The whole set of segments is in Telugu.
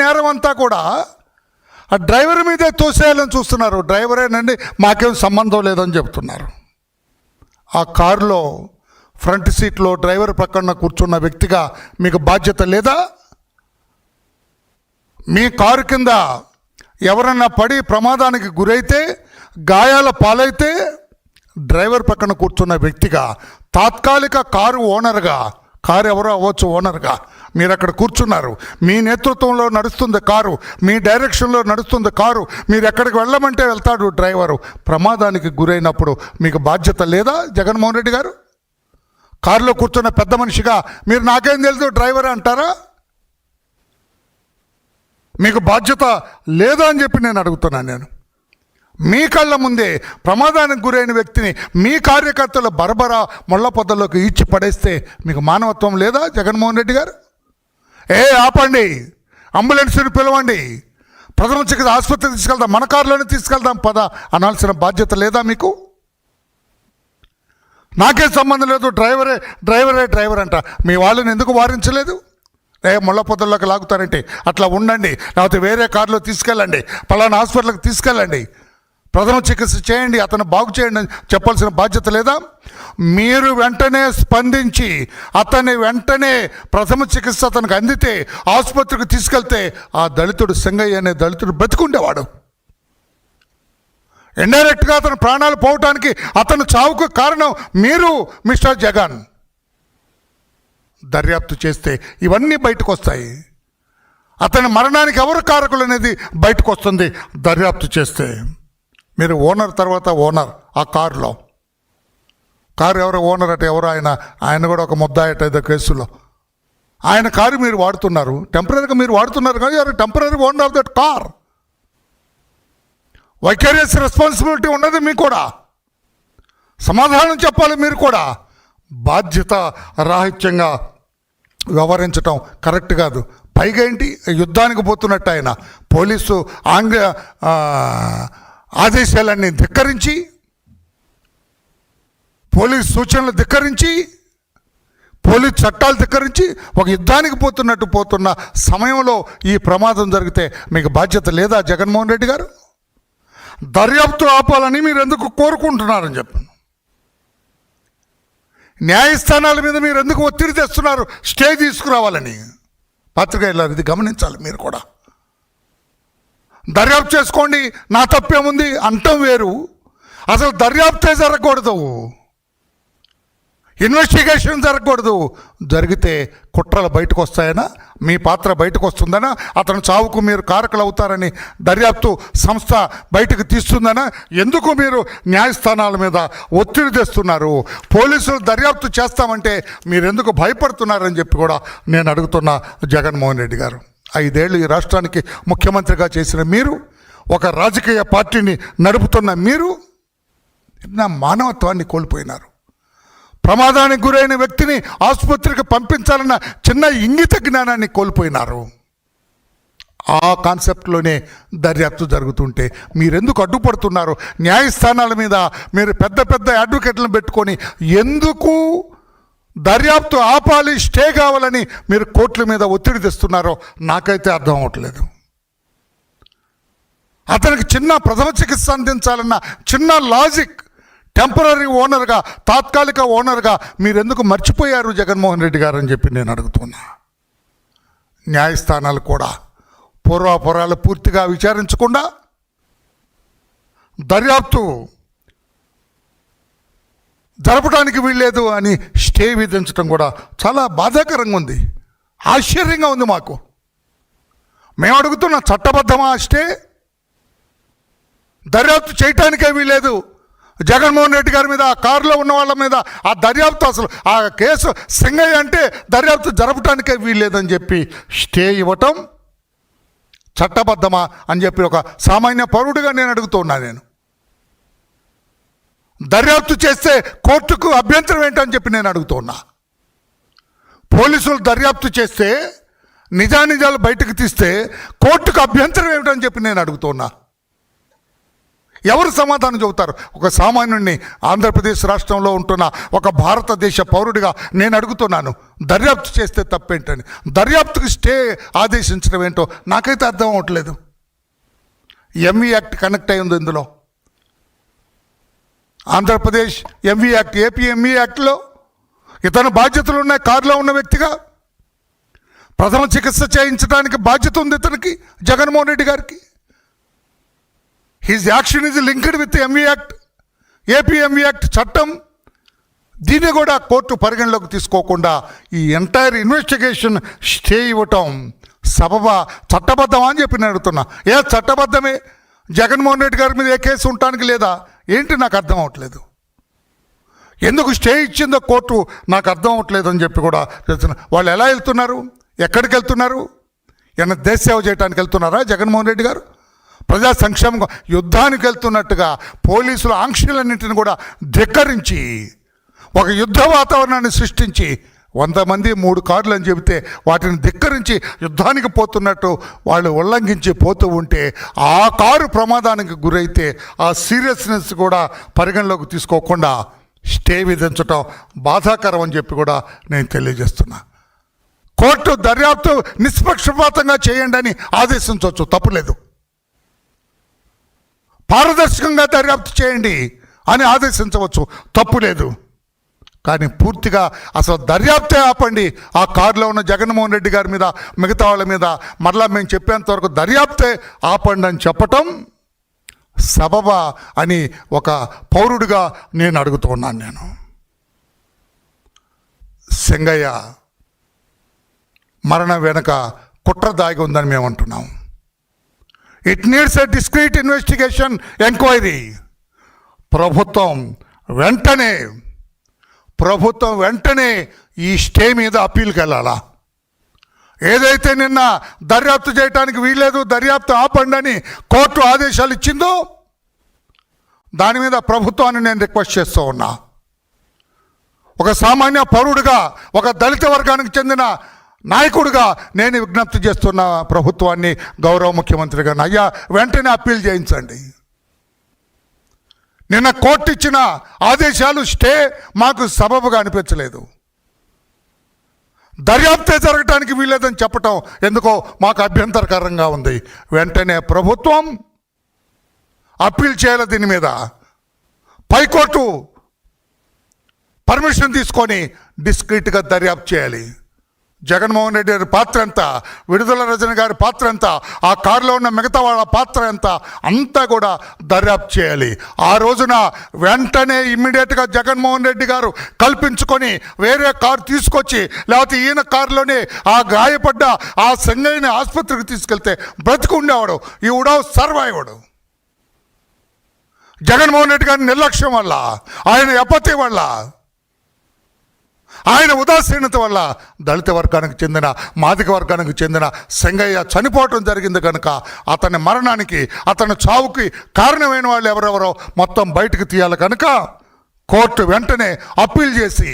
నేరం అంతా కూడా ఆ డ్రైవర్ మీదే తోసేయాలని చూస్తున్నారు. డ్రైవరేనండి మాకేం సంబంధం లేదని చెప్తున్నారు. ఆ కారులో ఫ్రంట్ సీట్లో డ్రైవర్ పక్కన కూర్చున్న వ్యక్తిగా మీకు బాధ్యత లేదా? మీ కారు కింద ఎవరన్నా పడి ప్రమాదానికి గురైతే గాయాల పాలైతే డ్రైవర్ పక్కన కూర్చున్న వ్యక్తిగా తాత్కాలిక కారు ఓనర్గా కారు ఎవరో అవ్వచ్చు ఓనర్గా మీరు అక్కడ కూర్చున్నారు. మీ నేతృత్వంలో నడుస్తుంది కారు. మీ డైరెక్షన్లో నడుస్తుంది కారు. మీరు ఎక్కడికి వెళ్ళమంటే వెళ్తాడు డ్రైవరు. ప్రమాదానికి గురైనప్పుడు మీకు బాధ్యత లేదా జగన్మోహన్ రెడ్డి గారు? కారులో కూర్చున్న పెద్ద మనిషిగా మీరు నాకేం తెలుసు డ్రైవర్ అంటారా? మీకు బాధ్యత లేదా అని చెప్పి నేను అడుగుతున్నాను నేను. మీ కళ్ళ ముందే ప్రమాదానికి గురైన వ్యక్తిని మీ కార్యకర్తల బరబరా మొళ్ళ పొదల్లోకి ఈడ్చి పడేస్తే మీకు మానవత్వం లేదా జగన్మోహన్ రెడ్డి గారు? ఏ ఆపండి. అంబులెన్స్ని పిలవండి. ప్రథమ చికిత్స ఆసుపత్రికి తీసుకెళ్దాం. మన కారులోనే తీసుకెళ్దాం పద అనాల్సిన బాధ్యత లేదా మీకు? నాకేం సంబంధం లేదు. డ్రైవరే డ్రైవరే డ్రైవర్ అంట. మీ వాళ్ళని ఎందుకు వారించలేదు? ఏ ముళ్ళ లాగుతారంటే. అట్లా ఉండండి. లేకపోతే వేరే కారులో తీసుకెళ్ళండి. పలానా హాస్పిటల్కి తీసుకెళ్ళండి. ప్రథమ చికిత్స చేయండి అతను బాగు చేయండి చెప్పాల్సిన బాధ్యత లేదా? మీరు వెంటనే స్పందించి అతన్ని వెంటనే ప్రథమ చికిత్స అతనికి అందితే ఆసుపత్రికి తీసుకెళ్తే ఆ దళితుడు సింగయ్య అనే దళితుడు బతికుండేవాడు ఇండైరెక్ట్గా అతని ప్రాణాలు పోవటానికి అతను చావుకు కారణం మీరు మిస్టర్ జగన్. దర్యాప్తు చేస్తే ఇవన్నీ బయటకు వస్తాయి అతని మరణానికి ఎవరు కారకులు అనేది బయటకు వస్తుంది దర్యాప్తు చేస్తే. మీరు ఓనర్ తర్వాత ఓనర్ ఆ కారులో. కారు ఎవరు ఓనర్ అంటే ఎవరు ఆయన? ఆయన కూడా ఒక ముద్దాయట ఏదో కేసులో. ఆయన కారు మీరు వాడుతున్నారు. టెంపరీగా మీరు వాడుతున్నారు కానీ ఎవరు temporary owner of that car. Vicarious responsibility ఉన్నది మీకు కూడా. సమాధానం చెప్పాలి మీరు కూడా. బాధ్యత రాహిత్యంగా వ్యవహరించటం కరెక్ట్ కాదు. పైగా ఏంటి? యుద్ధానికి పోతున్నట్టు ఆయన. పోలీసు ఆంగ్ల ఆదేశాలన్నీ ధిక్కరించి పోలీస్ సూచనలు ధిక్కరించి పోలీస్ చట్టాలు ధిక్కరించి ఒక యుద్ధానికి పోతున్నట్టు పోతున్న సమయంలో ఈ ప్రమాదం జరిగితే మీకు బాధ్యత లేదా జగన్మోహన్ రెడ్డి గారు? దర్యాప్తు ఆపాలని మీరు ఎందుకు కోరుకుంటున్నారని చెప్పాను. న్యాయస్థానాల మీద మీరు ఎందుకు ఒత్తిడి తెస్తున్నారు? స్టే తీసుకురావాలని. పత్రికేయులారు ఇది గమనించాలి మీరు కూడా. దర్యాప్తు చేసుకోండి నా తప్పేముంది? అంటం వేరు. అసలు దర్యాప్తే జరగకూడదు. ఇన్వెస్టిగేషన్ జరగకూడదు. జరిగితే కుట్రలు బయటకు వస్తాయనా మీ పాత్ర బయటకు వస్తుందనా అతను చావుకు మీరు కారకులు అవుతారని దర్యాప్తు సంస్థ బయటకు తీస్తుందనా? ఎందుకు మీరు న్యాయస్థానాల మీద ఒత్తిడి తెస్తున్నారు? పోలీసులు దర్యాప్తు చేస్తామంటే మీరెందుకు భయపడుతున్నారని చెప్పి కూడా నేను అడుగుతున్నా జగన్మోహన్ రెడ్డి గారు. ఐదేళ్ళు ఈ రాష్ట్రానికి ముఖ్యమంత్రిగా చేసిన మీరు ఒక రాజకీయ పార్టీని నడుపుతున్న మీరు నా మానవత్వాన్ని కోల్పోయినారు. ప్రమాదానికి గురైన వ్యక్తిని ఆసుపత్రికి పంపించాలన్న చిన్న ఇంగిత జ్ఞానాన్ని కోల్పోయినారు. ఆ కాన్సెప్ట్లోనే దర్యాప్తు జరుగుతుంటే మీరెందుకు అడ్డుపడుతున్నారు? న్యాయస్థానాల మీద మీరు పెద్ద పెద్ద అడ్వకేట్లను పెట్టుకొని ఎందుకు దర్యాప్తు ఆపాలి స్టే కావాలని మీరు కోర్టుల మీద ఒత్తిడి తెస్తున్నారో నాకైతే అర్థం అవ్వట్లేదు. అతనికి చిన్న ప్రథమ చికిత్స అందించాలన్న చిన్న లాజిక్ టెంపరీ ఓనర్గా తాత్కాలిక ఓనర్గా మీరెందుకు మర్చిపోయారు జగన్మోహన్ రెడ్డి గారు అని చెప్పి నేను అడుగుతున్నా. న్యాయస్థానాలు కూడా పూర్వాపురాలు పూర్తిగా విచారించకుండా దర్యాప్తు జరపడానికి వీల్లేదు అని స్టే విధించడం కూడా చాలా బాధాకరంగా ఉంది. ఆశ్చర్యంగా ఉంది మాకు. మేము అడుగుతున్న చట్టబద్ధమా స్టే? దర్యాప్తు చేయటానికే వీలేదు జగన్మోహన్ రెడ్డి గారి మీద ఆ కారులో ఉన్న వాళ్ళ మీద ఆ దర్యాప్తు అసలు ఆ కేసు సింగయ్య అంటే దర్యాప్తు జరపటానికే వీల్లేదని చెప్పి స్టే ఇవ్వటం చట్టబద్ధమా అని చెప్పి ఒక సామాన్య పౌరుడిగా నేను అడుగుతున్నా నేను. దర్యాప్తు చేస్తే కోర్టుకు అభ్యంతరం ఏంటని చెప్పి నేను అడుగుతున్నా. పోలీసులు దర్యాప్తు చేస్తే నిజానిజాలు బయటకు తీస్తే కోర్టుకు అభ్యంతరం ఏమిటని చెప్పి నేను అడుగుతున్నా. ఎవరు సమాధానం చెబుతారు? ఒక సామాన్యుడిని ఆంధ్రప్రదేశ్ రాష్ట్రంలో ఉంటున్న ఒక భారతదేశ పౌరుడిగా నేను అడుగుతున్నాను. దర్యాప్తు చేస్తే తప్పేంటని. దర్యాప్తుకి స్టే ఆదేశించడం ఏంటో నాకైతే అర్థం అవ్వట్లేదు. ఎంవీ యాక్ట్ కనెక్ట్ అయి ఉంది ఇందులో. Andhra Pradesh MV act AP MV యాక్ట్లో ఇతను బాధ్యతలు ఉన్నాయి. కారులో ఉన్న వ్యక్తిగా ప్రథమ చికిత్స చేయించడానికి బాధ్యత ఉంది ఇతనికి జగన్మోహన్ రెడ్డి గారికి. His action is linked with MV act AP MV act చట్టం. దీన్ని కూడా కోర్టు పరిగణలోకి తీసుకోకుండా ఈ ఎంటైర్ ఇన్వెస్టిగేషన్ స్టే ఇవ్వటం సబబా చట్టబద్ధమా అని చెప్పి నేను అడుగుతున్నా. ఏ చట్టబద్ధమే? జగన్మోహన్ రెడ్డి గారి మీద ఏ కేసు ఉండటానికి లేదా? ఏంటి నాకు అర్థం అవట్లేదు? ఎందుకు స్టే ఇచ్చిందో కోర్టు నాకు అర్థం అవట్లేదు అని చెప్పి కూడా చెప్తున్నా. వాళ్ళు ఎలా వెళ్తున్నారు? ఎక్కడికి వెళ్తున్నారు? ఏమన్నా దేశ సేవ చేయడానికి వెళ్తున్నారా జగన్మోహన్ రెడ్డి గారు? ప్రజా సంక్షేమం యుద్ధానికి వెళ్తున్నట్టుగా పోలీసులు ఆంక్షలన్నింటిని కూడా ధిక్కరించి ఒక యుద్ధ వాతావరణాన్ని సృష్టించి వంద మంది మూడు కార్లు అని చెబితే వాటిని ధిక్కరించి యుద్ధానికి పోతున్నట్టు వాళ్ళు ఉల్లంఘించి పోతూ ఉంటే ఆ కారు ప్రమాదానికి గురైతే ఆ సీరియస్నెస్ కూడా పరిగణలోకి తీసుకోకుండా స్టే విధించటం బాధాకరం అని చెప్పి కూడా నేను తెలియజేస్తున్నా. కోర్టు దర్యాప్తు నిష్పక్షపాతంగా చేయండి అని ఆదేశించవచ్చు తప్పులేదు. పారదర్శకంగా దర్యాప్తు చేయండి అని ఆదేశించవచ్చు తప్పు లేదు కానీ పూర్తిగా అసలు దర్యాప్తే ఆపండి. ఆ కారులో ఉన్న జగన్మోహన్ రెడ్డి గారి మీద మిగతా వాళ్ళ మీద మరలా మేము చెప్పేంత వరకు దర్యాప్తే ఆపండి అని చెప్పటం సబబ అని ఒక పౌరుడిగా నేను అడుగుతున్నాను నేను. సింగయ్య మరణం వెనుక కుట్ర దాగి ఉందని మేము అంటున్నాం. It needs a discreet investigation enquiry ప్రభుత్వం వెంటనే ప్రభుత్వం వెంటనే ఈ స్టే మీద అప్పీల్కి వెళ్ళాలా? ఏదైతే నిన్న దర్యాప్తు చేయడానికి వీల్లేదు దర్యాప్తు ఆపండి అని కోర్టు ఆదేశాలు ఇచ్చిందో దాని మీద ప్రభుత్వాన్ని నేను రిక్వెస్ట్ చేస్తూ ఉన్నా. ఒక సామాన్య పౌరుడిగా ఒక దళిత వర్గానికి చెందిన నాయకుడిగా నేను విజ్ఞప్తి చేస్తున్న ప్రభుత్వాన్ని గౌరవ ముఖ్యమంత్రిగా అయ్యా వెంటనే అప్పీల్ చేయించండి. నిన్న కోర్టు ఇచ్చిన ఆదేశాలు స్టే మాకు సబబుగా అనిపించలేదు. దర్యాప్తే జరగటానికి వీల్లేదని చెప్పటం ఎందుకో మాకు అభ్యంతరకరంగా ఉంది. వెంటనే ప్రభుత్వం అప్పీల్ చేయాలి దీని మీద. పైకోర్టు పర్మిషన్ తీసుకొని డిస్క్రీట్గా దర్యాప్తు చేయాలి. జగన్మోహన్ రెడ్డి గారి పాత్ర ఎంత? విడుదల రజన గారి పాత్ర ఎంత? ఆ కారులో ఉన్న మిగతా వాళ్ళ పాత్ర ఎంత? అంతా కూడా దర్యాప్తు చేయాలి. ఆ రోజున వెంటనే ఇమ్మీడియట్గా జగన్మోహన్ రెడ్డి గారు కల్పించుకొని వేరే కారు తీసుకొచ్చి లేకపోతే ఈయన కారులోనే ఆ గాయపడ్డ ఆ సంగయ్యని ఆసుపత్రికి తీసుకెళ్తే బ్రతికి ఉండేవాడు. ఈ ఉడావు సర్వైవడు. జగన్మోహన్ రెడ్డి గారి నిర్లక్ష్యం వల్ల ఆయన ఎపతి వల్ల ఆయన ఉదాసీనత వల్ల దళిత వర్గానికి చెందిన మాదిక వర్గానికి చెందిన సంగయ్య చనిపోవటం జరిగింది కనుక అతని మరణానికి అతని చావుకి కారణమైన వాళ్ళు ఎవరెవరో మొత్తం బయటకు తీయాలి కనుక కోర్టు వెంటనే అప్పీల్ చేసి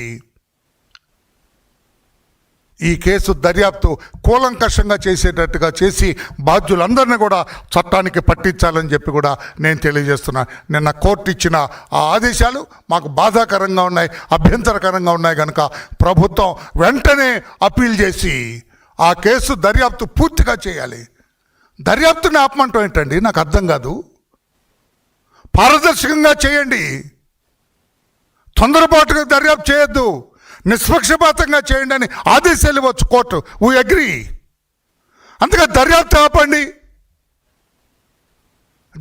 ఈ కేసు దర్యాప్తు కూలంకషంగా చేసేటట్టుగా చేసి బాధ్యులందరినీ కూడా చట్టానికి పట్టించాలని చెప్పి కూడా నేను తెలియజేస్తున్నా. నిన్న కోర్టు ఇచ్చిన ఆ ఆదేశాలు మాకు బాధాకరంగా ఉన్నాయి అభ్యంతరకరంగా ఉన్నాయి కనుక ప్రభుత్వం వెంటనే అప్పీల్ చేసి ఆ కేసు దర్యాప్తు పూర్తిగా చేయాలి. దర్యాప్తుని ఆపమంటం ఏంటండి? నాకు అర్థం కాదు. పారదర్శకంగా చేయండి. తొందరపాటుగా దర్యాప్తు చేయొద్దు. నిష్పక్షపాతంగా చేయండి అని ఆదేశాలు ఇవ్వచ్చు కోర్టు. వీ అగ్రి అందుకే దర్యాప్తు ఆపండి.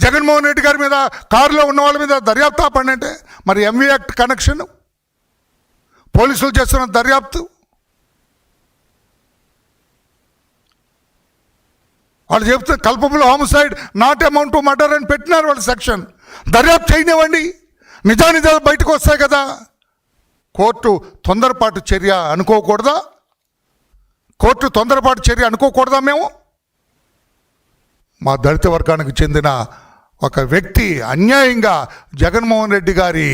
జగన్మోహన్ రెడ్డి గారి మీద కారులో ఉన్న వాళ్ళ మీద దర్యాప్తు ఆపండి అంటే మరి ఎంవీ యాక్ట్ కనెక్షన్ పోలీసులు చేస్తున్న దర్యాప్తు వాళ్ళు చెప్తే culpable homicide not amount to murder అని పెట్టినారు వాళ్ళు సెక్షన్ దర్యాప్తు చేయనివ్వండి. నిజానిజాలు బయటకు వస్తాయి కదా. కోర్టు తొందరపాటు చర్య అనుకోకూడదా? కోర్టు తొందరపాటు చర్య అనుకోకూడదా మేము? మా దళిత వర్గానికి చెందిన ఒక వ్యక్తి అన్యాయంగా జగన్మోహన్ రెడ్డి గారి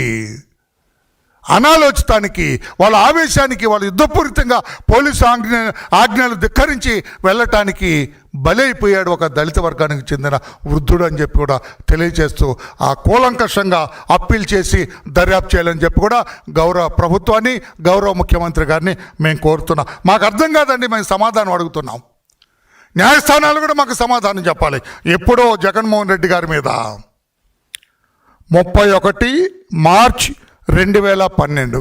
అనాలోచితానికి వాళ్ళ ఆవేశానికి వాళ్ళ యుద్ధపూరితంగా పోలీసు ఆజ్ఞ ఆజ్ఞలు ధిక్కరించి వెళ్ళటానికి బలైపోయాడు ఒక దళిత వర్గానికి చెందిన వృద్ధుడు అని చెప్పి కూడా తెలియజేస్తూ ఆ కూలంకషంగా అప్పీల్ చేసి దర్యాప్తు చేయాలని చెప్పి కూడా గౌరవ ప్రభుత్వాన్ని గౌరవ ముఖ్యమంత్రి గారిని మేము కోరుతున్నాం. మాకు అర్థం కాదండి మేము సమాధానం అడుగుతున్నాం. న్యాయస్థానాలు కూడా మాకు సమాధానం చెప్పాలి. ఎప్పుడో జగన్మోహన్ రెడ్డి గారి మీద. ముప్పై ఒకటి మార్చ్ రెండు వేల పన్నెండు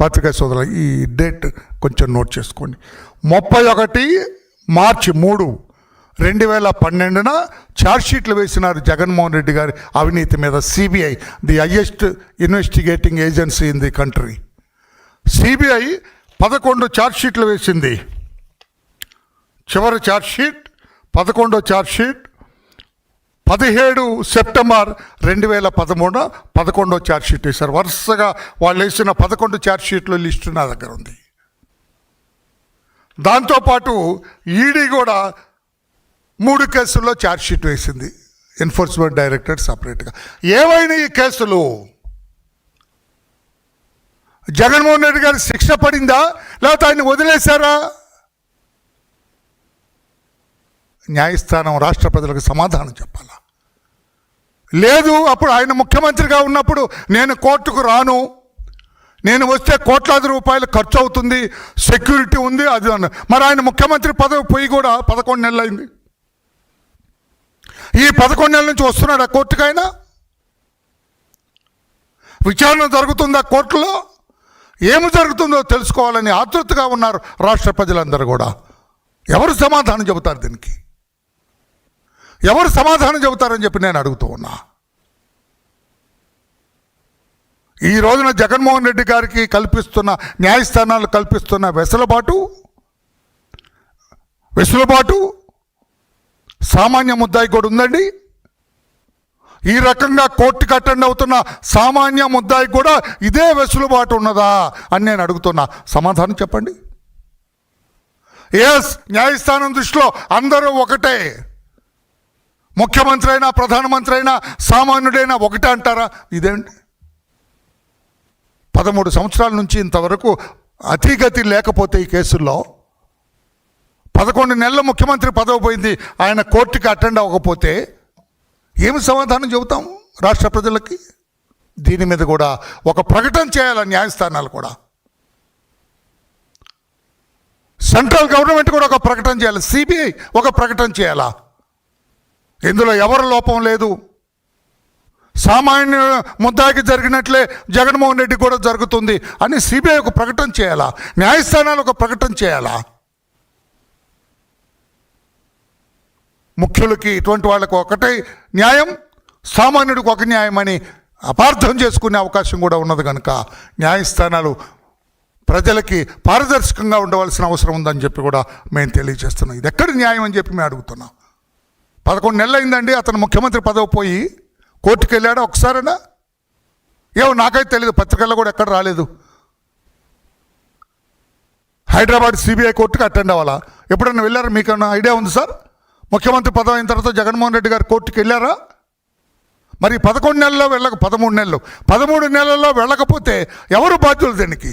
పత్రికా సోదరులు ఈ డేట్ కొంచెం నోట్ చేసుకోండి. ముప్పై ఒకటి మార్చి మూడు రెండు వేల పన్నెండున ఛార్జ్షీట్లు వేసినారు జగన్మోహన్ రెడ్డి గారి అవినీతి మీద CBI the highest investigating agency in the country. CBI పదకొండు ఛార్జ్షీట్లు వేసింది. చివరి ఛార్జ్షీట్ పదకొండో ఛార్జ్షీట్ పదిహేడు సెప్టెంబర్ రెండు వేల పదమూడు పదకొండో ఛార్జ్షీట్ వేశారు. వరుసగా వాళ్ళు వేసిన పదకొండు ఛార్జ్షీట్ల లిస్టు నా దగ్గర ఉంది. దాంతోపాటు ఈడీ కూడా మూడు కేసుల్లో ఛార్జ్షీట్ వేసింది. ఎన్ఫోర్స్మెంట్ డైరెక్టరేట్ సపరేట్గా. ఏవైనా ఈ కేసులు? జగన్మోహన్ రెడ్డి గారి శిక్ష పడిందా? లేకపోతే ఆయన వదిలేశారా? న్యాయస్థానం రాష్ట్ర ప్రజలకు సమాధానం చెప్పాలి. లేదు అప్పుడు ఆయన ముఖ్యమంత్రిగా ఉన్నప్పుడు నేను కోర్టుకు రాను. నేను వస్తే కోట్లాది రూపాయలు ఖర్చు అవుతుంది సెక్యూరిటీ ఉంది అది అన్న. మరి ఆయన ముఖ్యమంత్రి పదవి పోయి కూడా పదకొండు నెలలు అయింది ఈ పదకొండు నెలల నుంచి వస్తున్నాడు ఆ కోర్టుకైనా? విచారణ జరుగుతుందా కోర్టులో? ఏమి జరుగుతుందో తెలుసుకోవాలని ఆతృతగా ఉన్నారు రాష్ట్ర ప్రజలందరూ కూడా. ఎవరు సమాధానం చెబుతారు దీనికి? ఎవరు సమాధానం చెబుతారని చెప్పి నేను అడుగుతూ ఉన్నా. ఈ రోజున జగన్మోహన్ రెడ్డి గారికి కల్పిస్తున్న న్యాయస్థానాలు కల్పిస్తున్న వెసులుబాటు వెసులుబాటు సామాన్య ముద్దాయి కూడా ఉందండి. ఈ రకంగా కోర్టు అటెండ్ అవుతున్న సామాన్య ముద్దాయి కూడా ఇదే వెసులుబాటు ఉన్నదా అని నేను అడుగుతున్నా. సమాధానం చెప్పండి. ఎస్ న్యాయస్థానం దృష్టిలో అందరూ ఒకటే. ముఖ్యమంత్రి అయినా ప్రధానమంత్రి అయినా సామాన్యుడైనా ఒకటే అంటారా? ఇదేంటి? పదమూడు సంవత్సరాల నుంచి ఇంతవరకు అతిగతి లేకపోతే ఈ కేసుల్లో పదకొండు నెలల ముఖ్యమంత్రి పదవి పోయింది ఆయన కోర్టుకి అటెండ్ అవ్వకపోతే ఏమి సమాధానం చెబుతాం రాష్ట్ర ప్రజలకి? దీని మీద కూడా ఒక ప్రకటన చేయాలి న్యాయస్థానాలు కూడా? సెంట్రల్ గవర్నమెంట్ కూడా ఒక ప్రకటన చేయాలి? సిబిఐ ఒక ప్రకటన చేయాలా? ఇందులో ఎవరు లోపం లేదు. సామాన్య ముద్దాకి జరిగినట్లే జగన్మోహన్ రెడ్డి కూడా జరుగుతుంది అని సిబిఐ ఒక ప్రకటన చేయాలా? న్యాయస్థానాలు ఒక ప్రకటన చేయాలా? ముఖ్యులకి ఇటువంటి వాళ్ళకు ఒకటే న్యాయం సామాన్యుడికి ఒక న్యాయం అని అపార్థం చేసుకునే అవకాశం కూడా ఉన్నది కనుక న్యాయస్థానాలు ప్రజలకి పారదర్శకంగా ఉండవలసిన అవసరం ఉందని చెప్పి కూడా మేము తెలియజేస్తున్నాం. ఇది ఎక్కడ న్యాయం అని చెప్పి మేము అడుగుతున్నాం. పదకొండు నెలలు అయిందండి అతను ముఖ్యమంత్రి పదవి పోయి కోర్టుకు వెళ్ళాడా ఒకసారైనా? ఏమో నాకైతే తెలియదు పత్రికల్లో కూడా ఎక్కడ రాలేదు. హైదరాబాద్ సిబిఐ కోర్టుకి అటెండ్ అవ్వాలా? ఎప్పుడన్నా వెళ్ళారా? మీకు ఐడియా ఉంది సార్? ముఖ్యమంత్రి పదవి అయిన తర్వాత జగన్మోహన్ రెడ్డి గారు కోర్టుకి వెళ్ళారా మరి పదకొండు నెలల్లో వెళ్ళక పదమూడు నెలలు పదమూడు నెలల్లో వెళ్ళకపోతే ఎవరు బాధ్యులు దీనికి?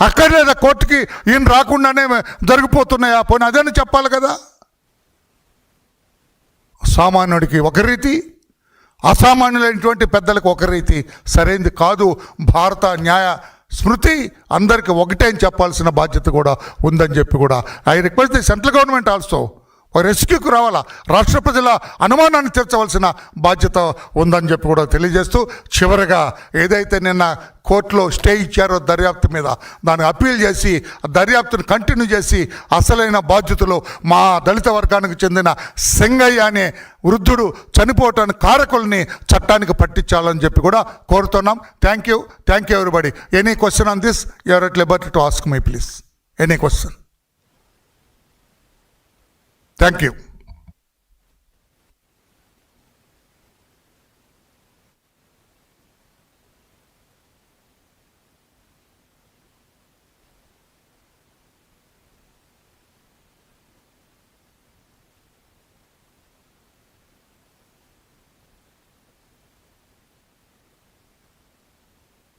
అక్కర్లేదా కోర్టుకి ఈయన రాకుండానే జరిగిపోతున్నాయా? పోనీ అదని చెప్పాలి కదా? సామాన్యుడికి ఒక రీతి అసామాన్యులైనటువంటి పెద్దలకు ఒక రీతి. సరైనది కాదు. భారత న్యాయ స్మృతి అందరికి ఒకటే అని చెప్పాల్సిన బాధ్యత కూడా ఉందని చెప్పి కూడా. I request the central government also రెస్క్యూకి రావాలా? రాష్ట్ర ప్రజల అనుమానాన్ని తీర్చవలసిన బాధ్యత ఉందని చెప్పి కూడా తెలియజేస్తూ చివరగా ఏదైతే నిన్న కోర్టులో స్టే ఇచ్చారో దర్యాప్తు మీద దాన్ని అప్పీల్ చేసి దర్యాప్తును కంటిన్యూ చేసి అసలైన బాధ్యతలు మా దళిత వర్గానికి చెందిన సింగయ్య అనే వృద్ధుడు చనిపోవటానికి కారకుల్ని చట్టానికి పట్టించాలని చెప్పి కూడా కోరుతున్నాం. Thank you thank you everybody any question on this you're at liberty to ask my please any question thank you